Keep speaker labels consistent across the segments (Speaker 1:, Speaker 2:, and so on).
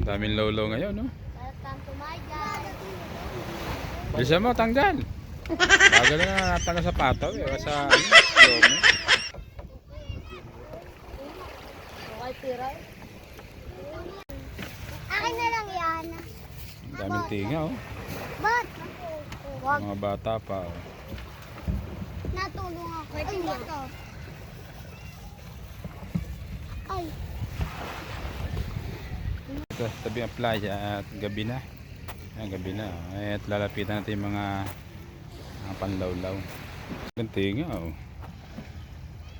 Speaker 1: Ang daming lolo ngayon, no? Bisa mo, tanggal. Bagal na natanggal sa pataw, eh. Sa, ano, lomo.
Speaker 2: Akin na lang yan.
Speaker 1: Ang daming tinga, oh.
Speaker 2: Ba't?
Speaker 1: Mga bata pa, oh.
Speaker 2: Natulong ako. Ay, dito. Ay.
Speaker 1: Sa tabi ng playa at gabi na. Ayan, gabi na. oh. At lalapitan natin yung mga, mga panlawlaw. Ang tinga, oh.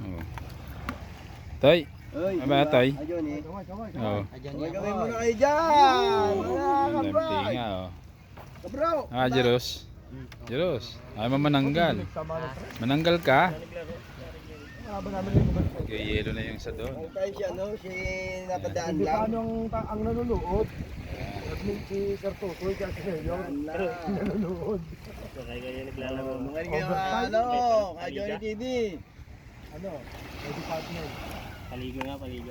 Speaker 1: Oh. Tay,
Speaker 3: Oy,
Speaker 1: Ano ba, Tay?
Speaker 3: Ayun eh.
Speaker 1: oh.
Speaker 3: Gawin gawin mo na kayo dyan.
Speaker 1: Ang
Speaker 3: Mga
Speaker 1: daming
Speaker 3: kabro.
Speaker 1: tinga, oh.
Speaker 3: Kabro.
Speaker 1: Ah, Jeros. Jeros. Ay, mananggal. Mananggal ka? Kaya yelo na yung sa doon.
Speaker 3: Ang tayo si ano, si napadaan
Speaker 4: Hindi
Speaker 3: lang.
Speaker 4: paano ang, ta- ang nanonood? Admin si Sir Tutoy kasi yun. Nanonood.
Speaker 3: Oh, Mga rin kayo, ano, kay Johnny TV.
Speaker 4: Ano? May department.
Speaker 5: Paligo nga, paligo.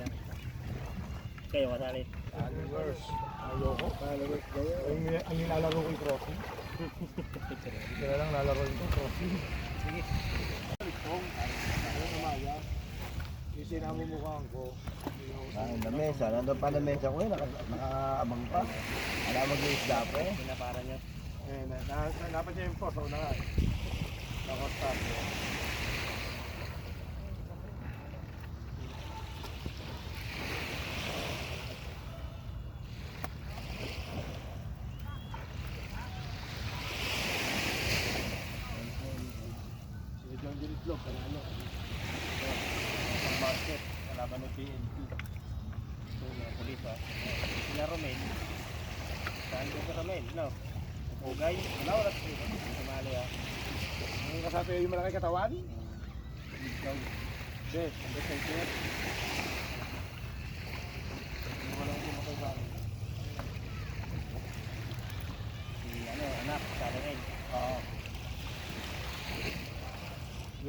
Speaker 5: Kayo kasali.
Speaker 4: Followers. Ayoko. Followers kayo. Ang, ang nilalaro ko yung crossing. Na lang lalaro yung crossing. Sige. Ano namaya? Yung sinamumukhaan ko.
Speaker 3: Ah, na mesa, nandun pa na mesa ko eh, naka, nakaabang pa. Wala mag-isda pa eh.
Speaker 5: Pinapara niya.
Speaker 4: Eh, dapat niya yung post. Ako na nga. eh. Nakostart. Gilitlock, panalo.
Speaker 5: Ang market. Kalaban ng PNP. So, yung polis ha. Sila Romel. Saan ko sa Romel? No? Ugay. Wala oras ko. Sumali ha.
Speaker 4: Ang kasabi yung malaki katawan?
Speaker 5: Ikaw.
Speaker 4: Hindi, ang best side niya. Yung walang kumakay sa akin.
Speaker 5: Si ano, anak. Sa Romel.
Speaker 4: Oo.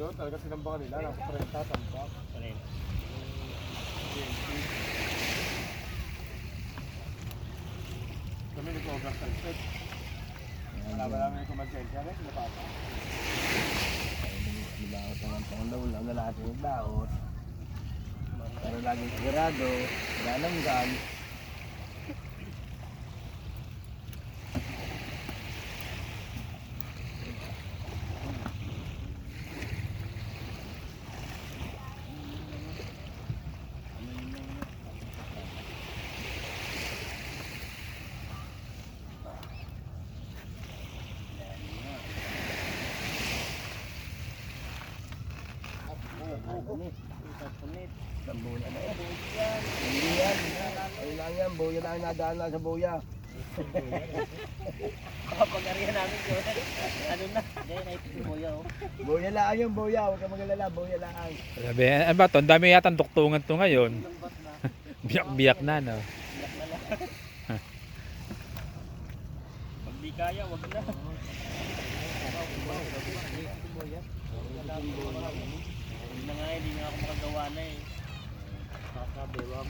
Speaker 4: Yun, talaga sinambakan nila. Nasa 30, tambak.
Speaker 5: Romel.
Speaker 4: Kami nag-overtime set. Wala ba namin kumagkensya rin? Sila papa.
Speaker 3: Dilaot naman pang laulaw na lahat yung daot. Pero laging sigurado, wala nang gun. Sambunan na yan. Yan. Ayun lang yan, buya lang ang nadaan lang sa buya.
Speaker 5: Kapag-arihan namin yun. Ano na? Hindi, si Boya oh.
Speaker 3: Buya lang yung buya, huwag ka magalala, buya lang.
Speaker 1: Sabi, ano ba to? Ang dami yata tuktungan to ngayon. Biyak-biyak na, no?
Speaker 5: Iyak na lang. Pag di kaya, wag na. Hindi na nga eh, hindi na ako makagawa na eh. Kakabewang.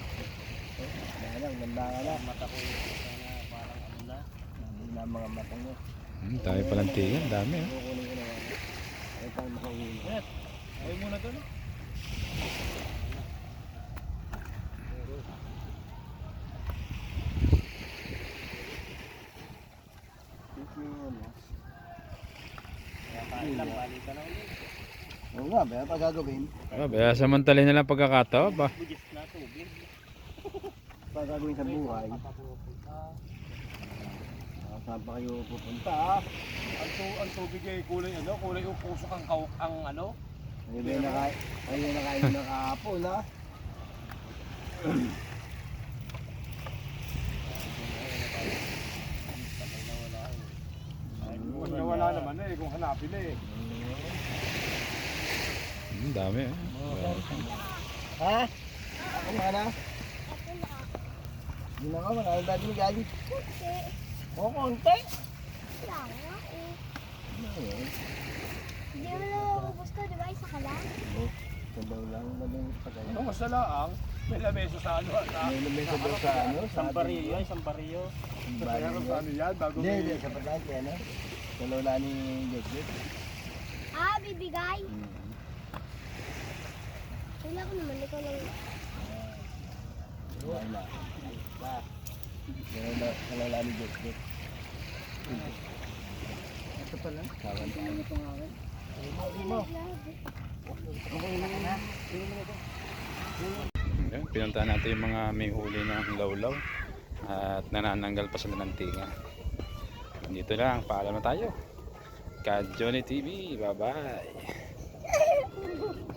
Speaker 3: Kaya lang, ganda ka na.
Speaker 5: Mata ko sana parang ano na.
Speaker 3: Hindi na mga mata nyo.
Speaker 1: Hmm, dami palang tinga. Ang dami, oh.
Speaker 3: Kukunin ko na yan. Ay, tayo makahuli.
Speaker 5: Ayaw muna to no? Kaya kain lang, balikan na ulit.
Speaker 3: Oo nga, kaya pa gagawin.
Speaker 1: Ah, Kaya samantalin na lang pagkakataon ba?
Speaker 5: Bugis na tubig.
Speaker 3: Pa gagawin sa buhay. Ah, Saan pa kayo pupunta ah?
Speaker 4: Ang, tu ang tubig ay kulay ano? Kulay upusok ang, kaw ang ano?
Speaker 3: Ayun yung nakain, ayun ng kahapon ah.
Speaker 4: Kung nawala naman na eh, kung hanapin na eh.
Speaker 1: Hmm, dami, eh.
Speaker 3: Ha? Ako nga na. Hindi na ka, marami dati ni Gabi. O, konti.
Speaker 2: lang. nga eh. Hindi mo naman gusto, di ba? Isa ka lang.
Speaker 3: Sabaw lang naman pagkain.
Speaker 5: Ano nga sa laang? May labeso sa ano? Sa,
Speaker 3: May sa daw sa ano?
Speaker 5: Isang bariyo.
Speaker 4: Meron sa ano yan, bago may...
Speaker 3: hindi. Sa pagkain kaya ano? Sa lola ni Joseph.
Speaker 2: Ah, bibigay.
Speaker 3: Hmm.
Speaker 2: Wala ko naman, ikaw lang.
Speaker 3: Wala. Sa lola, sa lola ni Joseph. Ito pa lang. Kawan tayo.
Speaker 1: Yun, pinunta natin yung mga may huli ng lawlaw at nanananggal pa sila ng tinga. Dito lang, paalam na tayo. Ka Johnny TV, bye bye.